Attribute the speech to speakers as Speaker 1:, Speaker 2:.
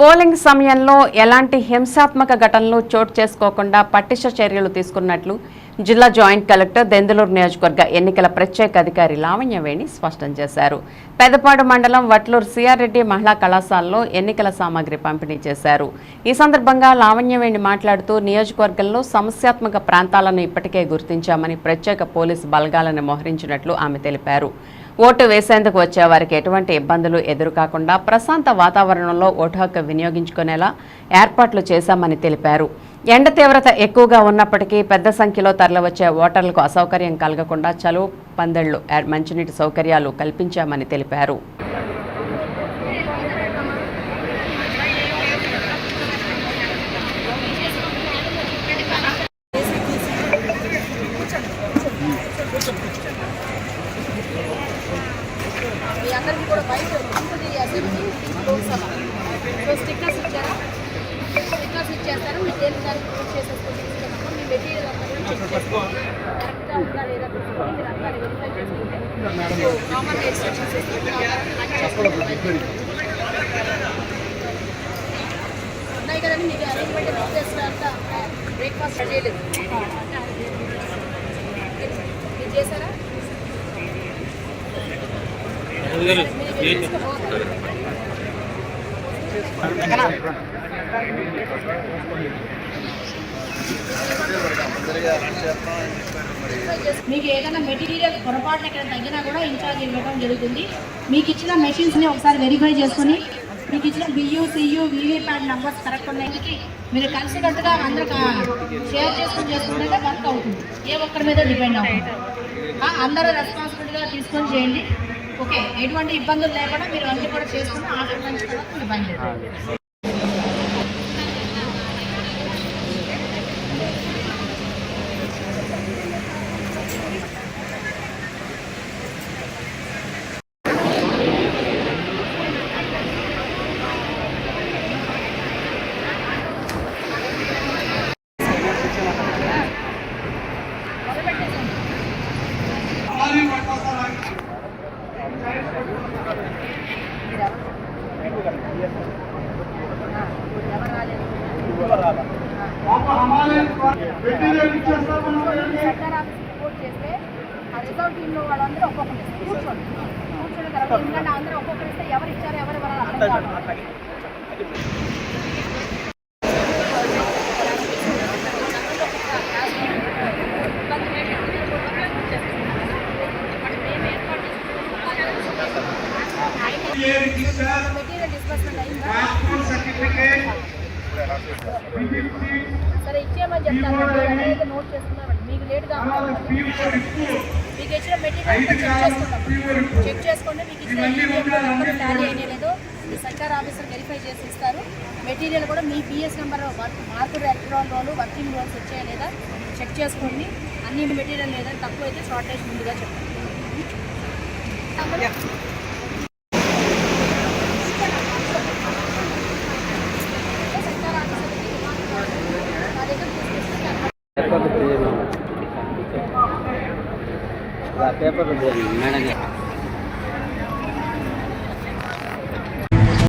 Speaker 1: Polling సమయంలో ఎలాంటి హింసాత్మక ఘటనలు చోటు చేసుకోకుండా పటిష్ట చర్యలు తీసుకున్నట్లు జిల్లా జాయింట్ కలెక్టర్ దెందులూరు నియోజకవర్గ ఎన్నికల ప్రత్యేక అధికారి లావణ్యవేణి స్పష్టం చేశారు. పెదపాడు మండలం వట్లూరు సిఆర్రెడ్డి మహిళా కళాశాలలో ఎన్నికల సామాగ్రి పంపిణీ చేశారు. ఈ సందర్భంగా లావణ్యవేణి మాట్లాడుతూ నియోజకవర్గంలో సమస్యాత్మక ప్రాంతాలను ఇప్పటికే గుర్తించామని ప్రత్యేక పోలీసు బలగాలను మోహరించినట్లు ఆమె తెలిపారు. ఓటు వేసేందుకు వచ్చే వారికి ఎటువంటి ఇబ్బందులు ఎదురుకాకుండా ప్రశాంత వాతావరణంలో ఓటు హక్కు వినియోగించుకునేలా ఏర్పాట్లు చేశామని తెలిపారు. ఎండ తీవ్రత ఎక్కువగా ఉన్నప్పటికీ పెద్ద సంఖ్యలో తరలివచ్చే ఓటర్లకు అసౌకర్యం కలగకుండా చలువు పందెళ్ళు మంచినీటి సౌకర్యాలు కల్పించామని తెలిపారు.
Speaker 2: మీ అందరికీ కూడా బయట ఉంటుంది అసెంబ్లీ లోక్సభ సో స్టిక్కర్స్ ఇచ్చారా? స్టిక్కర్స్ ఇచ్చేస్తారు. మీరు దేని దానికి పూర్తి చేసేసుకుని తీసుకున్నాము మీ మెటీరియల్ అంతా కూడా చెక్ చేసుకోండి. కరెక్ట్గా ఉందా లేదా చూసుకొని మీరు అంతా వెరిఫై చేసుకుంటే. సో కామన్ ఇన్స్ట్రక్షన్స్ ఉన్నాయి కదండి మీకు అరేంజ్మెంట్ బుక్ చేసిన అంతా బ్రేక్ఫాస్ట్ చేయలేదు. మీరు చేశారా? మీకు ఏదైనా మెటీరియల్ పొరపాటున ఇక్కడ తగ్గినా కూడా ఇన్ఛార్జ్ ఇవ్వడం జరుగుతుంది. మీకు ఇచ్చిన మెషిన్స్ని ఒకసారి వెరిఫై చేసుకొని మీకు ఇచ్చిన BU CU VVPAT numbers correct ఉన్నాయి మీరు కలిసికట్టుగా అందరూ షేర్ చేసుకుని చేసుకుంటే వర్క్ అవుతుంది. ఏ ఒక్కరి మీద డిపెండ్ అవుతుంది ఆ, అందరూ రెస్పాన్సిబిలిటీగా తీసుకొని చేయండి. ఓకే ఎటువంటి ఇబ్బందులు లేకుండా మీరు అన్ని కూడా చేసుకుని ఆఫర్ నుంచి కూడా ఇబ్బంది లేదు. రిజర్వ్ టీంలో వాళ్ళందరూ ఒక్కొక్కరు కూర్చోండి. కూర్చోండి తర్వాత ఎందుకంటే అందరూ ఒక్కొక్కరు ఇస్తే ఎవరు ఇచ్చారు ఎవరు ఇవ్వరు మెటీరియల్ డిస్బర్స్మెంట్ అయిందా సరే ఇచ్చేయమని చెప్తాను. నోట్ చేసుకున్నామండి మీకు లేట్గా మీకు ఇచ్చిన మెటీరియల్ చెక్ చేసుకుంటాం. చెక్ చేసుకోండి మీకు ఇచ్చిన నెంబర్ టాలీ అయినా లేదో మీ సర్కార్ ఆఫీసర్ వెరిఫై చేసి ఇస్తారు. మెటీరియల్ కూడా మీ PS number marked electoral roll working rolls వచ్చాయా లేదా చెక్ చేసుకోండి. అన్ని మెటీరియల్ లేదా తక్కువ అయితే షార్టేజ్ ముందుగా చెప్పండి.
Speaker 3: Paper manager